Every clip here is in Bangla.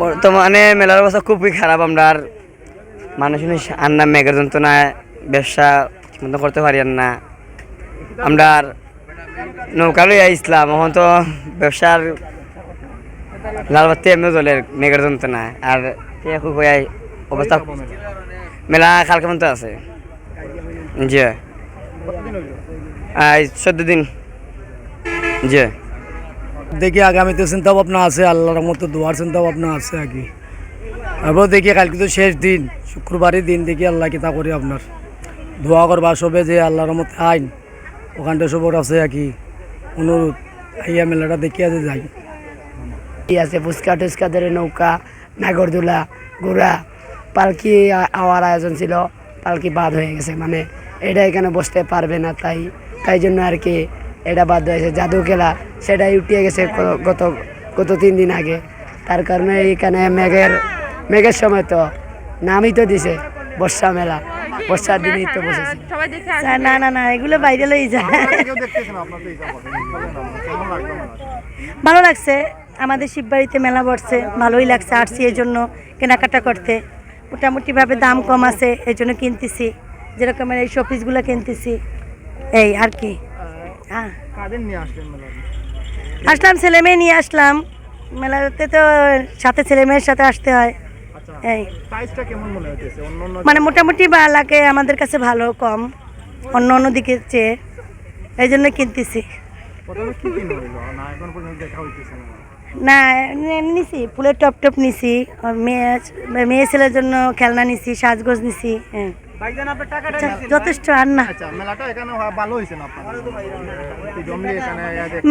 বর্তমানে মেলার অবস্থা খুবই খারাপ, আমরা আর মানুষ আর না, মেঘের যন্ত্রণায় ব্যবসা ঠিকমতো করতে পারি আর না। আমরা আর নৌকা লই আইসলাম এখন তো ব্যবসার লাল বাতি এমনি জলের মেঘের যন্ত্রণায় আর অবস্থা মেলা কালকে মতো আছে। জি। চোদ্দ দিন। জি। দেখি আগামীতে চিন্তা ভাবনা আছে, আল্লাহর মতো দোয়ার চিন্তা ভাবনা আছে আর কি। তারপর দেখি, কালকে তো শেষ দিন শুক্রবারই দিন দেখি আল্লাহ কিতা করি আপনার। দোয়া করবা সবে যে আল্লাহর মতো আইন, ওখানটা সবর আছে আর কি। অনুরোধ, আইয়া মেলাটা দেখি আছে যাই। আছে, ফুচকা টুচকা ধরে নৌকা, নাগরদোলা, ঘোড়া, পালকি আওয়ার আয়োজন ছিল, পালকি বাদ হয়ে গেছে মানে এটা এখানে বসতে পারবে না তাই তাই জন্য আর কি এটা বাদ হয়েছে জাদু খেলা সেটাই উঠিয়ে গেছে গত গত তিন দিন আগে। তার কারণে এখানে মেঘের মেঘের সময় তো নামই তো দিছে বর্ষা মেলা। বর্ষার দিনেই তো বসেছে। সবাই দেখে না না না এগুলো বাইরে লই যায় ভালো লাগছে আমাদের শিববাড়িতে মেলা বসছে ভালোই লাগছে আসছি এই জন্য কেনাকাটা করতে। মোটামুটিভাবে দাম কম আছে এই জন্য কিনতেছি যেরকম এই শপিসগুলো কিনতেছি এই আর কি। আসলাম ছেলে মেয়ে নিয়ে আসলাম। মেলাতে তো সাথে ছেলে মেয়ের সাথে আসতে হয়। এই। মানে মোটামুটি বা লাগে আমাদের কাছে ভালো কম। অন্য অন্য দিকে চেয়ে। এই জন্য কিনতেছি। না নিছি ফুলের টপ টপ নিছি মেয়ে মেয়ে ছেলের জন্য খেলনা নিছি সাজগোজ নিছি হ্যাঁ। আচ্ছা, যথেষ্ট আর না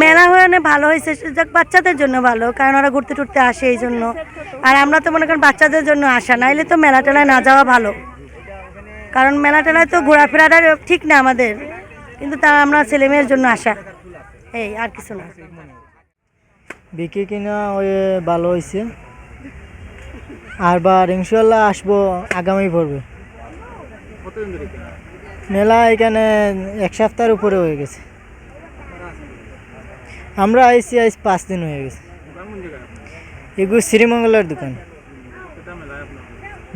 মেলা হয়ে অনেক ভালো হয়েছে যাক বাচ্চাদের জন্য ভালো কারণ ওরা ঘুরতে টুরতে আসে এই জন্য। আর আমরা তো মনে করেন বাচ্চাদের জন্য আসা নাইলে তো মেলা টেলায় না যাওয়া ভালো। কারণ মেলা টেলায় তো ঘোরাফেরাটা ঠিক না আমাদের কিন্তু তা আমরা ছেলে মেয়ের জন্য আসা। এই আর কিছু না। বিক্রি কিনা ওই ভালো হয়েছে। আর বার ইনশাল্লাহ আসব আগামী পড়বে মেলা এখানে এক সপ্তাহের উপরে হয়ে গেছে। আমরা আইসি আইস পাঁচ দিন হয়ে গেছে। এগুলো শ্রীমঙ্গলের দোকান।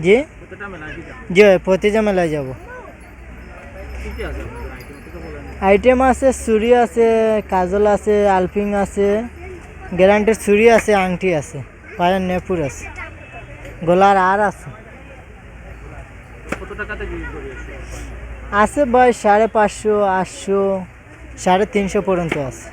জি? জি প্রতিটা মেলায় যাব। আইটেম আছে চুড়ি আছে কাজল আছে আলপিং আছে গ্যারান্টির চুড়ি আছে আংটি আছে পায়ের নেপুর আছে গলার আর আছে। আছে ভাই সাড়ে পাঁচশো আটশো সাড়ে তিনশো পর্যন্ত আছে।